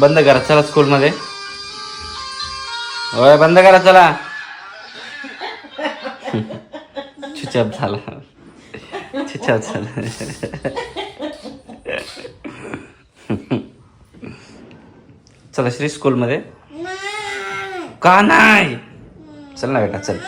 बंद करा चला स्कूलमध्ये होय बंद करा चला. चुचाप झाला. चुचाप झाला. चला श्री स्कूलमध्ये का नाही? चल ना बेटा चल.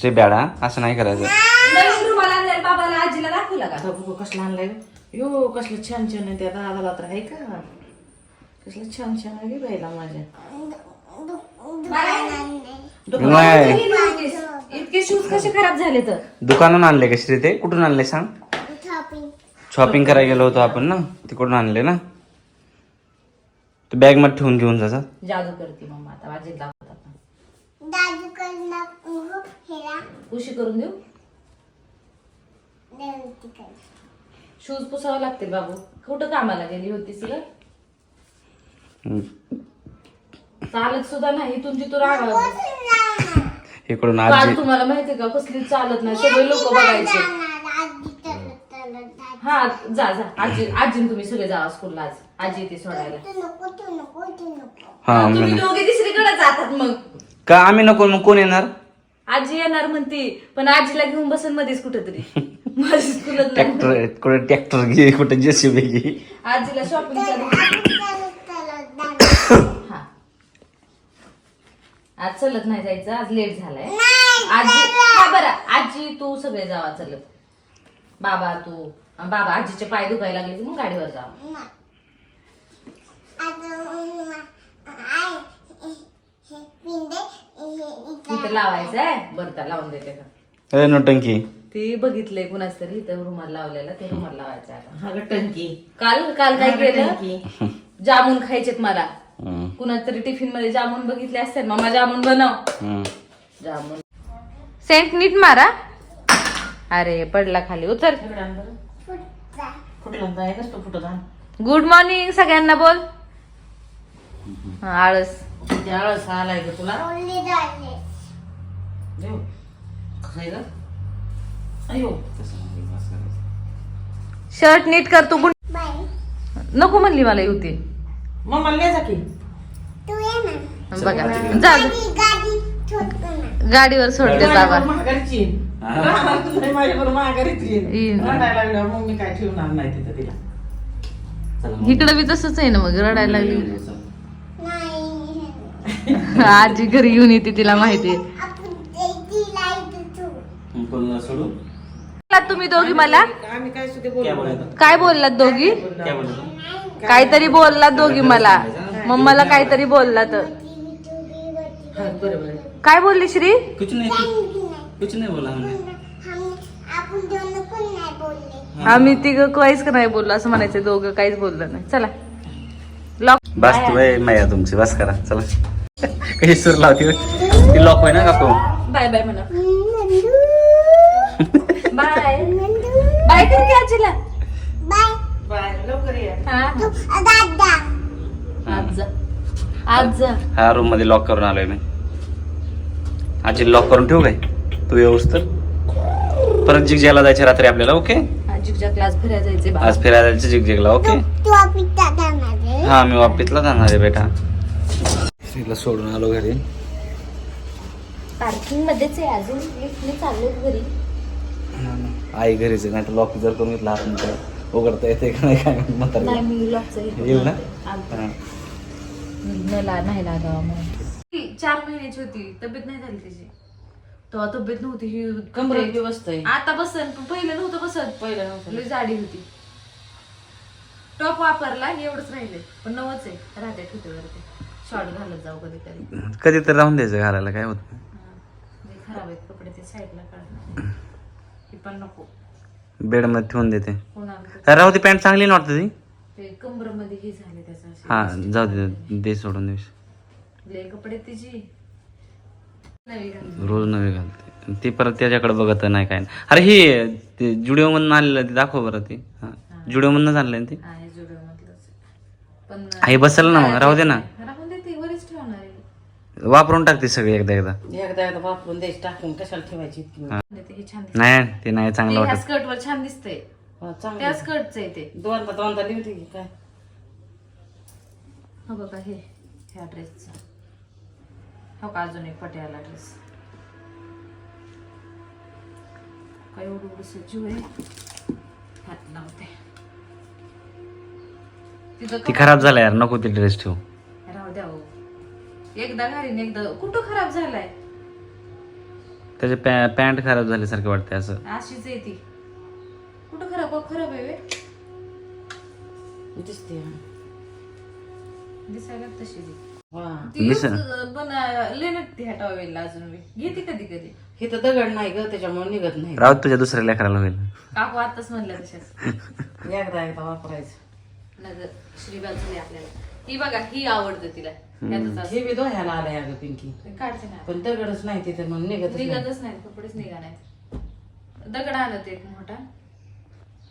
श्री बेडा असं नाही करायचं. कसलं रुमाल बाबाला आजीला दाखवला का कसला आणलाय. यो कसलं छान छान आहे त्या दादाला तर आहे का? कसलं छान छान आहे बाईला माझ्या. नाही. इतके शूज. कसे खराब झाले तर? दुकानातून आणले का श्री ते कुठून आणले सांग? शॉपिंग करायला गेलो होतो आपण ना? तिकडून आणले ना? तू बॅगमध्ये ठेवून घेऊन जायचा जादू करते मम्मा आता हेरा उशी करून देऊ? शूज पुसावं लागतील बाबू. कुठं कामाला गेली होतीस ग चालत सुद्धा नाही तुमची तू राग इकडून काल आजी तुम्हाला माहितीये का कसली चालत नाही सगळे लोक बघायचे. हा जा जा. आजी आजी तुम्ही सगळे जावा स्कूलला आज. आजी येते सोडायला. तू नको तू नको तू नको. हा तुम्ही दोघे तिसरीकडे जातात मग. का आम्ही नको मग कोण येणार? आजी येणार म्हणती पण आजीला घेऊन बसन मध्येच कुठेतरी. माझी स्कूलच नाही. ट्रॅक्टर कुठे ट्रॅक्टर घे कुठे जेसीबी घे. आजीला शॉपिंग आज चलत नाही जायचं आज लेट झालाय. नाही आजी हा बरं आजी तू सगळे जावा चलत. बाबा तू. बाबा आजीचे पाय दुखायला लागले की मग गाडीवर जावा. हे इथं लावायचं आहे. बरं त्या लावून देते का? अरे नोटंकी ते बघितलंय कुणाच तरी इथं रुमाल लावलेला ते रुमाल लावायचा आता. हा टंकी. काल काल काय केलं? जामून खायचेत मला. कुणाच तरी टिफिनमध्ये जामून बघितले असते मामा जामून बनव. हम्म. जामून. सेंट नीट मारा. अरे पडला खाली उतर. गुड मॉर्निंग सगळ्यांना बोल. हा, आळस. किती आळस आलाय ग तुला? शर्ट नीट कर तू नको म्हणली मला युती मग मला जा की? तू ये ना. बघा. जा जा. गाडी गाडी छोटू ना. गाडीवर सोडते बाबा. महागारीची माझ्याबरोबर महागारीची येईन. रडायला लागल्यावर मग मी काय ठेवणार नाही तिथं तिला. चला मग. इकडं बी तसंच आहे ना मग रडायला लागली. नाही. आजी घरी येऊन येते तिला माहिती आपण. कोणाला सोडू? तुम्ही दोघी मला? आम्ही काय सुद्धा काय बोलू बोलायचं काय बोललात दोघी? काय बोलतो काहीतरी बोललात दोघी मला. मग मला काहीतरी हा, बरोबर आहे. काय बोलली श्री? कुछ नाही. काही नाही कुछ नाही बोला हमने हम आपण दोन पण नाही बोलले आम्ही तिघ काहीच नाही बोललो असं म्हणायचं दोघं काहीच बोललं नाही. चला. लॉक बस तू बाय माया तुमची. बस करा. चला. कशी सूर लावते ती लॉक होय ना काकू बाय बाय म्हणा. बाय. बाय. कर की आजीला बाय बाय लवकर ये हा तू दादा आज. जा आज. जा हा रूममध्ये लॉक करून आलोय मी. आजी लॉक करून ठेवू काय? तू येऊस तर परत जिगजेला जायचे रात्री आपल्याला ओके क्लास फिरायला जायचे आज फिरायला जायचं जिगजेगला ओके तू पिता जाणार आहे? हा मी वापितला जाणार आहे बेटा. श्रीला सोडून आलो घरी. पार्किंग मध्येच आहे अजून. लिफ्टने चाललो घरी. आई घरीच आहे नाही तर लॉक जर करून घेतला आतमध्ये उघडता येते का नाही? काय नाही म्हातारी मी लॉकचं ना. हा. नाही लागावा म्हणून. चार महिन्याची होती. तब्येत नाही झाली तिची. तेव्हा तब्येत नव्हती ही कमरेत बी बसतंय आता बसन. पण पहिलं नव्हतं बसत पहिलं नव्हतं. लई जाडी होती. टॉप वापरला एवढंच राहिले पण नवच आहे. राहते ठेवते वरती. शॉर्ट घालत जाऊ कधी कधी कधी तर राहून द्यायचं घालायला काय होत नाही. जे खराब आहेत कपडे ते साईडला काढ ही पण नको. बेडमध्ये ठेवून देते. कोणाला राहू ती पॅन्ट चांगली नव्हती ती. ते कंबरमध्ये हे झाले त्याचं असे. हा जाऊ दे दे सोडून लय कपडे तिची. नवी. रोज नवी घालते. ती परत त्याच्याकडे बघत नाही काय. नाही. अरे हे ते जुडिओ मधून आणलेलं ते दाखव बरं ती. हा जुडिओ मधूनच आणलं ना ती? आहे जुडो पण बसेल ना मग राहू दे ना राहून दे ती वरच ठेवणार आहे वापरून टाकते सगळी एकदा एकदा. एकदा एकदा वापरून द्यायची टाकून कशाला ठेवायची इतकी वेळ? ते हे छान नाही ते नाही चांगलं ह्या वाटत. स्कर्ट वर छान दिसतंय. हा, चांगलं. स्कर्टच आहे ते. दोनदा दोनदा लिहते की काय? हा बघा हे ह्या ड्रेसचा हो का अजून एक पटियाला ड्रेस काय एवढं एवढं सजीव आहे? हात लावते. तिथं ती खराब झाला यार नको ती ड्रेस ठेवू. राहू द्या हो. एकदा घालीन एकदा. कुठं खराब झालाय? त्याचे पॅ पॅन्ट खराब झाल्यासारखं वाटतंय असं. अशीच आहे ती. कुठं खराब खराब आहे वे? दिसते. दिसायला तशी ती. वा ती दिसा. यूज पण लेनट ती अजून मी घेते कधी कधी. हे तर दगड नाही ग त्याच्यामुळे निघत नाही. राहू तुझ्या दुसऱ्या लेकराला होईल. काकू आताच म्हणल्या तशाच. एकदा एकदा वापरायचं. नजर आपल्याला. ही बघा ही आवडते तिला त्यातच. हे बी दोह्याला आलंय अगं पिंकी. काढते ना. पण दगडच नाही तिथे म्हणून निघत नाही. निघतच नाही कपडेच निघा नाही दगड आलं ते एक मोठा.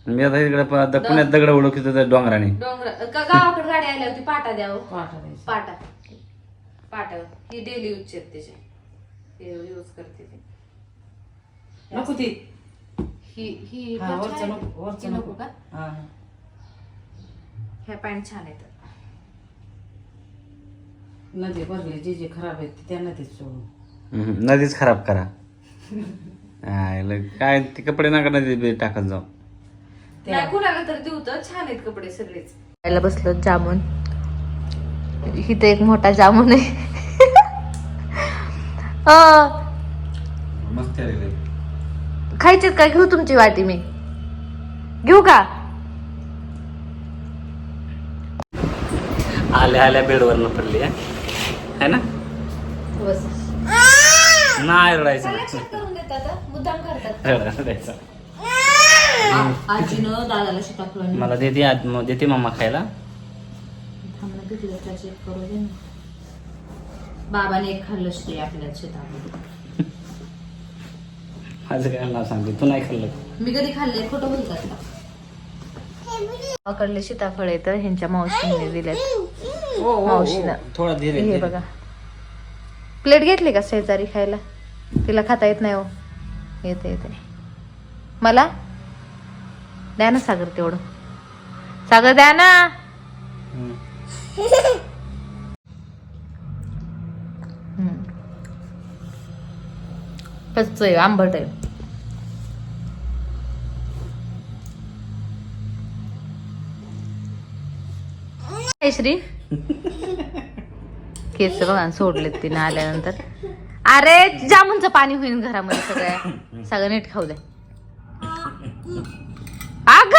मी आता इकडे प- पुण्यात दगड ओळखतो त्या डोंगराने. डोंगर. का गावाकडे गाडी आल्या होती पाटा द्यावं वाटायचं पाटा पाटा. ही डेली यूज आहेत त्याचे ते यूज करते ते. नको ती. ही ही हा, पण वरचं छान नको आहे. वरचं ही नको. नको का? हा. ह्या पॅन्ट छान आहेत नदी भरली जे जे खराब आहेत ते त्या नदीत सोडून. हम्म, नदीच खराब करा. काय ते कपडे नका नदी टाकत जाऊ. नाही कुणाला तर देऊ तर छान आहेत कपडे सगळेच. खायला बसलो जामून. इथे एक मोठा जामून आहे. अं, मस्त खायचेत का घेऊ तुमची वाटी मी. घेऊ का? आल्या आल्या बेडवर पडली हा? है ना? बस. नाही रडायचं. आजीनं दादाला मला देते आज- देते मम्मा खायला. बाबाने एक खाल्लं श्री आपल्या शेतात माझं काय नाव सांगते? तू नाही खाल्लं. मी कधी खाल्ले खोटं बोलतात का? कडले सीताफळ येतं ह्यांच्या मावशीने दिलेत. मावशीनं थोडा धीरे हे बघा. प्लेट घेतली का शेजारी खायला? तिला खाता येत नाही हो. येते येते. मला? द्या ना सागर तेवढं. सागर द्या ना. कच्च आहे आंबट आहे. श्री? केस बघा सोडलेत तिने आल्यानंतर. अरे जामुनचं पाणी होईल घरामध्ये सगळ्या सगळं नीट खाऊ दे. अग!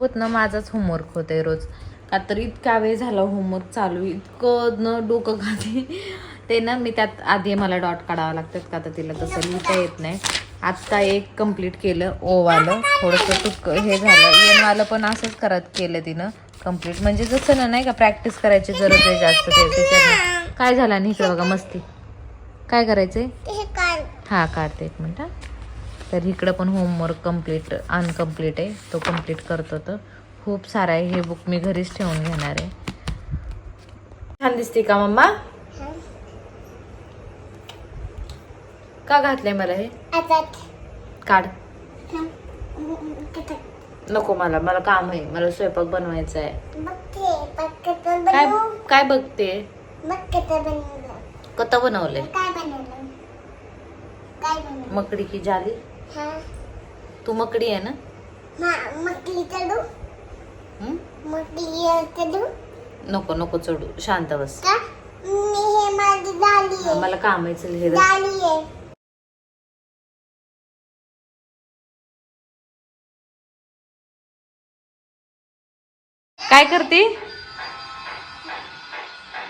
होत ना माझाच होमवर्क होतोय रोज. का तर इतका वेळ झाला होमवर्क चालू इतकं न डोकं खाते. ते ना मी त्यात आधी मला डॉट काढावं लागतात का तर तिला तसं लिहिता येत नाही. आत्ता एक कंप्लीट केलं ओवालं. थोडंसं तुक हे झालं. येणवालं पण असंच करत केलं तिनं कंप्लीट म्हणजे जसं ना नाही का प्रॅक्टिस करायची गरज आहे जास्त ते त्याच्यात काय झालं आणि इकडे बघा मस्ती. काय करायचंय? हे हा काढते एक मिनिट. तर इकडं पण होमवर्क कंप्लीट अनकम्प्लीट आहे. तो कंप्लीट करतो तर खूप सारा आहे. हे बुक मी घरीच ठेवून घेणार आहे. छान दिसते का मम्मा? का घातलंय मला हे? काढ. नको मला मला काम आहे. मला स्वयंपाक बनवायचा आहे. काय काय बघते? कत बनवलंय? मकडी की जाली? हा. तू मकडी आहे ना? नको नको चढू. शांत बस. हे झाली मला काम आहे. चल हे काय करते?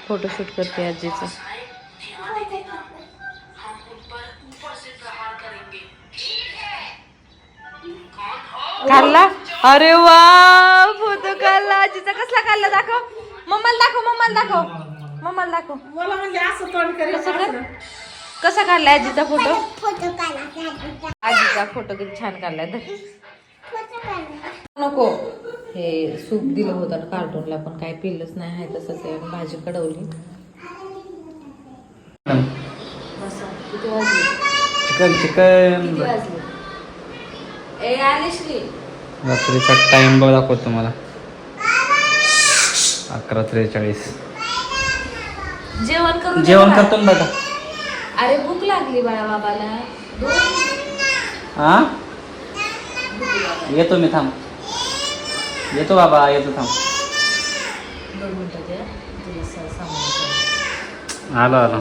फोटोशूट करते आजीचं. काढला अरे वा फोटो काढला आजीचा कसला काढला दाखव. मम्माला दाखव मम्माला दाखव. मम्माला दाखव. मला म्हणजे असं तोंड कसं कर कसा काढलाय आजीचा फोटो? आजीचा फोटो किती छान काढलाय. धर. फोटो काढा नको. हे सूप दिलं होतं कार्टूनला पण काय पिल्लंच नाही आहे तसंच आहे भाजी कडवली. Chicken chicken. रात्रीचा टाइम बघ दाखवतो तुम्हाला. अकरा त्रेचाळीस. जेवण करून जेवण करतो ना बेटा अरे भूक लागली बाळा बाबाला. हा येतो मी थांब. येतो बाबा येतो थांब. दोन मिनिटं द्या तुला सा- सामान आलो आलो.